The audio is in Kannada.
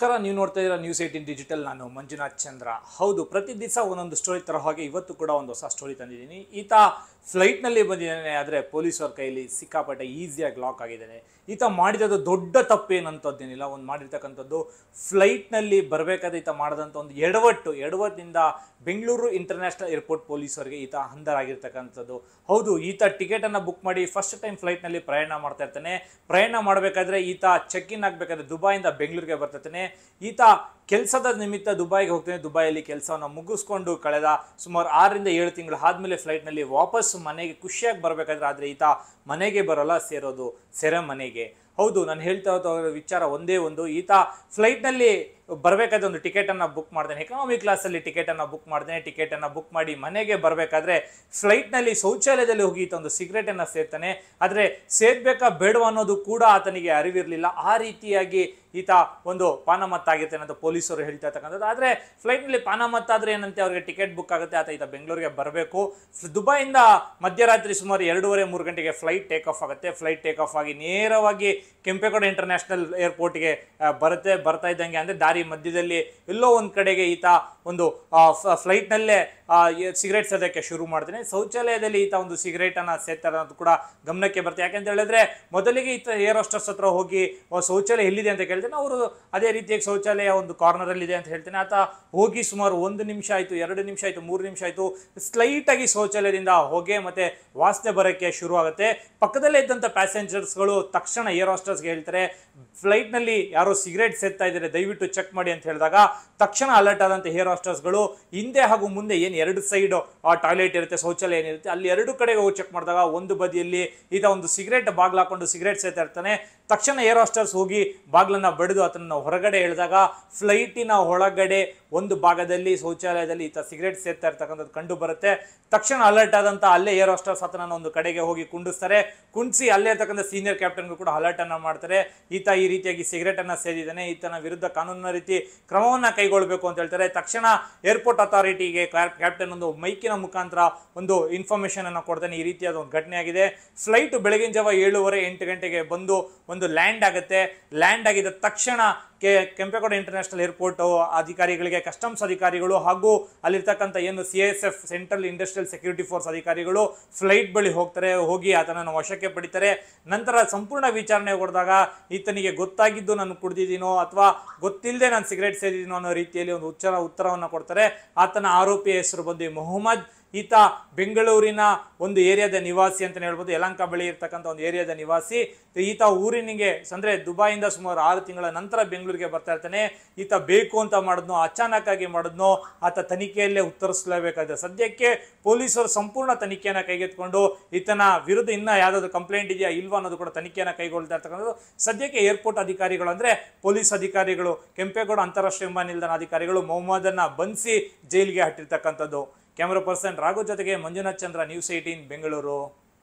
ನಮಸ್ಕಾರ, ನೀವು ನೋಡ್ತಾ ಇದ್ದೀರಾ ನ್ಯೂಸ್ ಏಯ್ಟೀನ್ ಡಿಜಿಟಲ್ ನಾನು ಮಂಜುನಾಥ್ ಚಂದ್ರ. ಹೌದು, ಪ್ರತಿ ದಿವಸ ಒಂದೊಂದು ಸ್ಟೋರಿ ತರ ಹಾಗೆ ಇವತ್ತು ಕೂಡ ಒಂದು ಹೊಸ ಸ್ಟೋರಿ ತಂದಿದ್ದೀನಿ. ಈತ ಫ್ಲೈಟ್ನಲ್ಲಿ ಬಂದಿದ್ದಾನೆ, ಆದರೆ ಪೊಲೀಸವ್ರ ಕೈಯಲ್ಲಿ ಸಿಕ್ಕಾಪಟ್ಟೆ ಈಸಿಯಾಗಿ ಲಾಕ್ ಆಗಿದ್ದಾನೆ. ಈತ ಮಾಡಿದ ದೊಡ್ಡ ತಪ್ಪೇನಂತದ್ದೇನಿಲ್ಲ ಒಂದು ಮಾಡಿರ್ತಕ್ಕಂಥದ್ದು ಫ್ಲೈಟ್ನಲ್ಲಿ ಬರಬೇಕಾದ್ರೆ ಈತ ಮಾಡಿದಂಥ ಒಂದು ಎಡವಟ್ಟು, ಎಡವಟ್ಟಿನಿಂದ ಬೆಂಗಳೂರು ಇಂಟರ್ನ್ಯಾಷನಲ್ ಏರ್ಪೋರ್ಟ್ ಪೊಲೀಸರಿಗೆ ಈತ ಹಂದರಾಗಿರ್ತಕ್ಕಂಥದ್ದು. ಹೌದು, ಈತ ಟಿಕೆಟನ್ನು ಬುಕ್ ಮಾಡಿ ಫಸ್ಟ್ ಟೈಮ್ ಫ್ಲೈಟ್ನಲ್ಲಿ ಪ್ರಯಾಣ ಮಾಡ್ತಾ ಇರ್ತಾನೆ. ಪ್ರಯಾಣ ಮಾಡಬೇಕಾದ್ರೆ ಈತ ಚೆಕ್ ಇನ್ ಆಗಬೇಕಾದ್ರೆ ದುಬಾಯಿಂದ ಬೆಂಗಳೂರಿಗೆ ಬರ್ತಿರ್ತಾನೆ. ಈತ ಕೆಲಸದ ನಿಮಿತ್ತ ದುಬೈಗೆ ಹೋಗ್ತಾನೆ. ದುಬೈಯಲ್ಲಿ ಕೆಲಸವನ್ನು ಮುಗಿಸ್ಕೊಂಡು ಕಳೆದ ಸುಮಾರು ಆರರಿಂದ ಏಳು ತಿಂಗಳು ಆದಮೇಲೆ ಫ್ಲೈಟ್ನಲ್ಲಿ ವಾಪಸ್ ಮನೆಗೆ ಖುಷಿಯಾಗಿ ಬರಬೇಕಾದ್ರೆ ಆದರೆ ಈತ ಮನೆಗೆ ಬರೋಲ್ಲ, ಸೇರೋದು ಸೆರೆ ಮನೆಗೆ ಹೌದು, ನಾನು ಹೇಳ್ತಾ ಇರೋ ವಿಚಾರ ಒಂದೇ ಒಂದು. ಈತ ಫ್ಲೈಟ್ನಲ್ಲಿ ಬರಬೇಕಾದ್ರೆ ಒಂದು ಟಿಕೆಟನ್ನು ಬುಕ್ ಮಾಡ್ತೇನೆ. ಎಕನಾಮಿ ಕ್ಲಾಸಲ್ಲಿ ಟಿಕೆಟನ್ನು ಬುಕ್ ಮಾಡ್ತೇನೆ. ಟಿಕೆಟನ್ನು ಬುಕ್ ಮಾಡಿ ಮನೆಗೆ ಬರಬೇಕಾದ್ರೆ ಫ್ಲೈಟ್ನಲ್ಲಿ ಶೌಚಾಲಯದಲ್ಲಿ ಹೋಗಿ ಈತ ಒಂದು ಸಿಗರೇಟನ್ನು ಸೇರ್ತಾನೆ ಆದರೆ ಸೇರ್ಬೇಕಾ ಬೇಡವಾ ಅನ್ನೋದು ಕೂಡ ಆತನಿಗೆ ಅರಿವಿರಲಿಲ್ಲ. ಆ ರೀತಿಯಾಗಿ ಈತ ಒಂದು ಪಾನಮತ್ತಾಗಿರ್ತಾನೆ ಅಂತ ಪೊಲೀಸರು ಹೇಳ್ತಾ ಇರ್ತಕ್ಕಂಥದ್ದು. ಆದರೆ ಫ್ಲೈಟ್ನಲ್ಲಿ ಪಾನಮತ್ತಾದ್ರೆ ಏನಂತೆ ಅವರಿಗೆ ಟಿಕೆಟ್ ಬುಕ್ ಆಗುತ್ತೆ. ಆತ ಈತ ಬೆಂಗಳೂರಿಗೆ ಬರಬೇಕು. ದುಬೈಯಿಂದ ಮಧ್ಯರಾತ್ರಿ ಸುಮಾರು ಎರಡೂವರೆ, ಮೂರು ಗಂಟೆಗೆ ಫ್ಲೈಟ್ ಟೇಕ್ ಆಫ್ ಆಗುತ್ತೆ. ಫ್ಲೈಟ್ ಟೇಕ್ ಆಫ್ ಆಗಿ ನೇರವಾಗಿ ಕೆಂಪೇಗೌಡ ಇಂಟರ್ನ್ಯಾಷನಲ್ ಏರ್ಪೋರ್ಟ್ಗೆ ಬರುತ್ತೆ, ಬರ್ತಾ ಇದ್ದಂಗೆ. ಅಂದರೆ ದಾರಿ ಮಧ್ಯದಲ್ಲಿ ಎಲ್ಲೋ ಒಂದು ಕಡೆಗೆ ಈತ ಒಂದು ಫ್ಲೈಟ್ನಲ್ಲೇ ಸಿಗರೇಟ್ ಸದ್ಯಕ್ಕೆ ಶುರು ಮಾಡ್ತಾನೆ. ಶೌಚಾಲಯದಲ್ಲಿ ಈತ ಒಂದು ಸಿಗರೇಟನ್ನು ಸೇರ್ತಾರೆ ಅನ್ನೋದು ಕೂಡ ಗಮನಕ್ಕೆ ಬರುತ್ತೆ. ಯಾಕಂತ ಹೇಳಿದ್ರೆ ಮೊದಲಿಗೆ ಈತ ಏರ್ ಹೋಸ್ಟರ್ಸ್ ಹತ್ರ ಹೋಗಿ "ಓ, ಶೌಚಾಲಯ ಎಲ್ಲಿದೆ? ಅಂತ ಕೇಳ್ತಾನೆ. ಅವರು ಅದೇ ರೀತಿಯಾಗಿ ಶೌಚಾಲಯ ಒಂದು ಕಾರ್ನರಲ್ಲಿ ಇದೆ ಅಂತ ಹೇಳ್ತೇನೆ. ಆತ ಹೋಗಿ ಸುಮಾರು ಒಂದು ನಿಮಿಷ ಆಯಿತು ಎರಡು ನಿಮಿಷ ಆಯಿತು ಮೂರು ನಿಮಿಷ ಆಯಿತು ಸ್ಲೈಟಾಗಿ ಶೌಚಾಲಯದಿಂದ ಹೊಗೆ ಮತ್ತೆ ವಾಸನೆ ಬರೋಕ್ಕೆ ಶುರು ಆಗುತ್ತೆ ಪಕ್ಕದಲ್ಲೇ ಇದ್ದಂಥ ಪ್ಯಾಸೆಂಜರ್ಸ್ಗಳು ತಕ್ಷಣ ಏರ್ ಹೋಸ್ಟರ್ಸ್ಗೆ ಹೇಳ್ತಾರೆ ಫ್ಲೈಟ್ನಲ್ಲಿ ಯಾರೋ ಸಿಗರೇಟ್ ಸೇರ್ತಾ ಇದ್ದಾರೆ ದಯವಿಟ್ಟು ಚೆಕ್ ಮಾಡಿ ಅಂತ ಹೇಳಿದಾಗ ತಕ್ಷಣ ಅಲರ್ಟ್ ಆದಂಥ ಏರ್ ಹೋಸ್ಟರ್ಸ್ಗಳು ಹಿಂದೆ ಹಾಗೂ ಮುಂದೆ ಏನು ಎರಡು ಸೈಡ್ ಆ ಟಾಯ್ಲೆಟ್ ಇರುತ್ತೆ, ಶೌಚಾಲಯ ಏನಿರುತ್ತೆ, ಅಲ್ಲಿ ಎರಡು ಕಡೆಗೆ ಹೋಗಿ ಚೆಕ್ ಮಾಡಿದಾಗ ಒಂದು ಬದಿಯಲ್ಲಿ ಈತ ಒಂದು ಸಿಗರೇಟ್ ಬಾಗ್ಲು ಹಾಕೊಂಡು ಸಿಗರೇಟ್ ಸೇತಾ ಇರ್ತಾನೆ. ತಕ್ಷಣ ಏರ್ ಹಾಸ್ಟರ್ಸ್ ಹೋಗಿ ಬಾಗ್ಲನ್ನ ಬಡಿದು ಅದನ್ನು ಹೊರಗಡೆ ಎಳೆದಾಗ ಫ್ಲೈಟಿನ ಒಳಗಡೆ ಒಂದು ಭಾಗದಲ್ಲಿ ಶೌಚಾಲಯದಲ್ಲಿ ಈತ ಸಿಗರೇಟ್ ಸೇರ್ತಾ ಇರ್ತಕ್ಕಂಥದ್ದು ಕಂಡು ಬರುತ್ತೆ. ತಕ್ಷಣ ಅಲರ್ಟ್ ಆದಂತ ಅಲ್ಲೇ ಏರ್ ಹಾಸ್ಟರ್ಸ್ ಆತನ ಒಂದು ಕಡೆಗೆ ಹೋಗಿ ಕುಂಡಿಸ್ತಾರೆ. ಕುಂಡಿಸಿ ಅಲ್ಲೇ ಇರ್ತಕ್ಕಂಥ ಸೀನಿಯರ್ ಕ್ಯಾಪ್ಟನ್ಗೂ ಕೂಡ ಅಲರ್ಟ್ ಅನ್ನು ಮಾಡ್ತಾರೆ. ಈತ ಈ ರೀತಿಯಾಗಿ ಸಿಗರೇಟ್ ಅನ್ನ ಸೇದಿದ್ದಾನೆ. ಈತನ ವಿರುದ್ಧ ಕಾನೂನಿನ ರೀತಿ ಕ್ರಮವನ್ನ ಕೈಗೊಳ್ಳಬೇಕು ಅಂತ ಹೇಳ್ತಾರೆ. ತಕ್ಷಣ ಏರ್ಪೋರ್ಟ್ ಅಥಾರಿಟಿಗೆ ಕ್ಯಾಪ್ಟನ್ ಒಂದು ಮೈಕಿನ ಮುಖಾಂತರ ಒಂದು ಇನ್ಫಾರ್ಮೇಶನ್ ಅನ್ನು ಕೊಡ್ತಾನೆ. ಈ ರೀತಿಯಾದ ಒಂದು ಘಟನೆ ಆಗಿದೆ. ಫ್ಲೈಟ್ ಬೆಳಗಿನ ಜಾವ ಏಳುವರೆ ಎಂಟು ಗಂಟೆಗೆ ಬಂದು ಒಂದು ಲ್ಯಾಂಡ್ ಆಗುತ್ತೆ. ಲ್ಯಾಂಡ್ ಆಗಿದ ತಕ್ಷಣ ಕೆ, ಕೆಂಪೇಗೌಡ ಇಂಟರ್ನ್ಯಾಷನಲ್ ಏರ್ಪೋರ್ಟ್ ಅಧಿಕಾರಿಗಳಿಗೆ ಕಸ್ಟಮ್ಸ್ ಅಧಿಕಾರಿಗಳು ಹಾಗೂ ಅಲ್ಲಿರ್ತಕ್ಕಂಥ ಏನು C S F central industrial security force ಅಧಿಕಾರಿಗಳು ಫ್ಲೈಟ್ ಬಳಿ ಹೋಗ್ತಾರೆ, ಹೋಗಿ ಆತನನ್ನು ವಶಕ್ಕೆ ಪಡಿತಾರೆ. ನಂತರ ಸಂಪೂರ್ಣ ವಿಚಾರಣೆ ಹೊಡೆದಾಗ ಈತನಿಗೆ ಗೊತ್ತಾಗಿದ್ದು ನಾನು ಕುಡಿದಿದ್ದೀನೋ ಅಥವಾ ಗೊತ್ತಿಲ್ಲದೆ ನಾನು ಸಿಗರೇಟ್ ಸೇದಿದ್ದೀನೋ ಅನ್ನೋ ರೀತಿಯಲ್ಲಿ ಒಂದು ಉಚ್ಚರ ಉತ್ತರವನ್ನು ಕೊಡ್ತಾರೆ. ಆತನ ಆರೋಪಿಯ ಹೆಸರು ಬಂದು ಮೊಹಮ್ಮದ್ ಈತ ಬೆಂಗಳೂರಿನ ಒಂದು ಏರಿಯಾದ ನಿವಾಸಿ ಅಂತಲೇ ಹೇಳ್ಬೋದು. ಯಲಂಕ ಬಳಿ ಇರ್ತಕ್ಕಂಥ ಒಂದು ಏರಿಯಾದ ನಿವಾಸಿ. ಈತ ಊರಿನಿಗೆ, ಅಂದರೆ ದುಬಾಯಿಂದ ಸುಮಾರು ಆರು ತಿಂಗಳ ನಂತರ ಬೆಂಗಳೂರಿಗೆ ಬರ್ತಾ ಇರ್ತಾನೆ. ಈತ ಬೇಕು ಅಂತ ಮಾಡಿದ್ನೋ ಅಚಾನಕ್ಕಾಗಿ ಮಾಡಿದ್ನೋ, ಆತ ತನಿಖೆಯಲ್ಲೇ ಉತ್ತರಿಸಲೇಬೇಕಾಗಿದೆ. ಸದ್ಯಕ್ಕೆ ಪೊಲೀಸರು ಸಂಪೂರ್ಣ ತನಿಖೆಯನ್ನು ಕೈಗೆತ್ಕೊಂಡು ಈತನ ವಿರುದ್ಧ ಇನ್ನೂ ಯಾವುದಾದ್ರು ಕಂಪ್ಲೇಂಟ್ ಇದೆಯಾ ಇಲ್ವಾ ಅನ್ನೋದು ಕೂಡ ತನಿಖೆಯನ್ನು ಕೈಗೊಳ್ತಾ ಇರ್ತಕ್ಕಂಥದ್ದು. ಸದ್ಯಕ್ಕೆ ಏರ್ಪೋರ್ಟ್ ಅಧಿಕಾರಿಗಳು, ಅಂದರೆ ಪೊಲೀಸ್ ಅಧಿಕಾರಿಗಳು, ಕೆಂಪೇಗೌಡ ಅಂತಾರಾಷ್ಟ್ರೀಯ ವಿಮಾನ ನಿಲ್ದಾಣ ಅಧಿಕಾರಿಗಳು ಮೊಹಮ್ಮದನ್ನು ಬಂಧಿಸಿ ಜೈಲಿಗೆ ಹಟ್ಟಿರ್ತಕ್ಕಂಥದ್ದು. ಕ್ಯಾಮರಾ ಪರ್ಸನ್ ರಾಘು ಜೊತೆಗೆ ಮಂಜುನಾಥ್ ಚಂದ್ರ ನ್ಯೂಸ್ ಏಯ್ಟೀನ್ ಬೆಂಗಳೂರು.